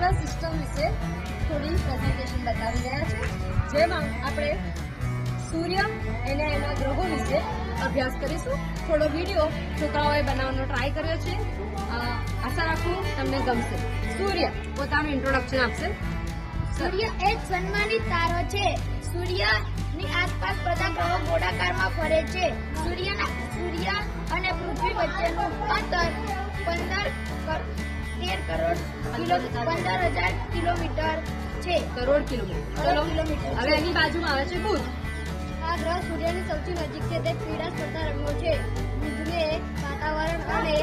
Solar system વિશે થોડી presentation બતાવી રહ્યા છે જેમાં આપણે સૂર્ય અને એના ગ્રહો વિશે અભ્યાસ કરીશું. થોડો વીડિયો છોકરાઓએ બનાવવાનો ટ્રાય કર્યો છે. આશા રાખું તમને ગમશે. સૂર્ય પોતાનું ઇન્ટ્રોડક્શન આપશે. સૂર્ય એક સન્માનિત તારો છે. સૂર્યની આસપાસ બધા ગ્રહો ગોળાકારમાં ફરે છે. સૂર્યના સૂર્ય અને પૃથ્વી વચ્ચેનું અંતર પંદર તેર કરોડ પંદર હજાર કિલોમીટર છે. કરોડ કિલોમીટર. કિલોમીટર હવે એની બાજુમાં આવે છે બુધ. આ ગ્રહ સૂર્યની સૌથી નજીક છે તે પીડા સ્પર્ધા રંગનો છે. બુધને વાતાવરણ અને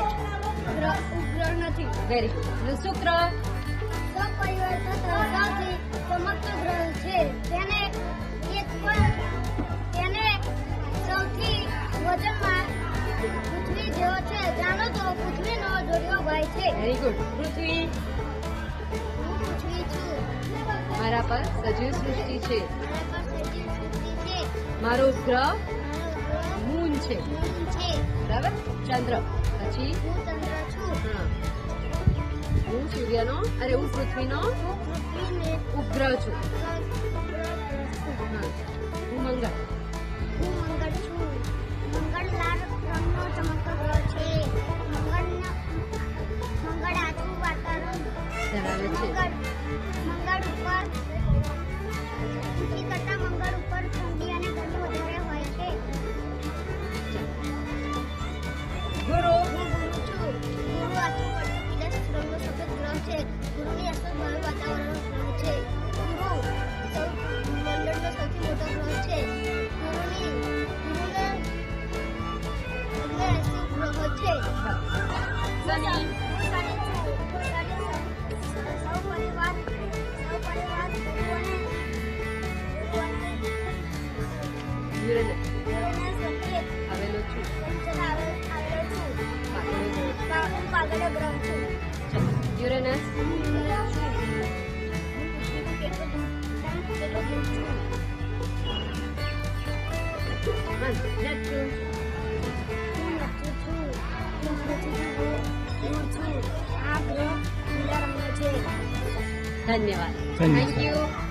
ઉપગ્રહ નથી. વેરી ગુડ શુક્ર? સપરિવર્તન સૌથી ચમકતો ગ્રહ છે. તેને એક પણ તેને સૌથી વજનમાં પૃથ્વી જેવો છે. જાણો તો પૃથ્વીનો છે. Very good Prithvi? હું પૃથ્વી છું. મારા પર સજીવ સૃષ્ટિ છે. મારા પાસે સજીવ સૃષ્ટિ છે. મારો ગ્રહ મૂન છે. છે. બરાબર? ચંદ્ર. પછી? હું ચંદ્ર છું. હા. હું સૂર્યનો અરે હું પૃથ્વીનો હું પૃથ્વીને ઉપગ્રહ છું. હું મંગળ. છે. મંગળ ઉપર પૃથ્વી કરતાં મંગળ ઉપર ઠંડી અને ગરમી વધારે હોય છે. ગુરુ. હું ગુરુ છું ગુરુ આછું પડતું પીલા રંગનો સફેદ ગ્રહ છે. ગુરુની આસપાસ વાતાવરણ ગ્રહ છે. ગુરુ સૌ મંડળનો સૌથી મોટો ગ્રહ છે. ગુરુની ગુરુને એટલે શુભ ગ્રહ છે. શનિ. યુરેનસ આવેલો છું પાતળો ગ્રહ યુરેનસ છે ધન્યવાદ ધન્યવાદ. Thank you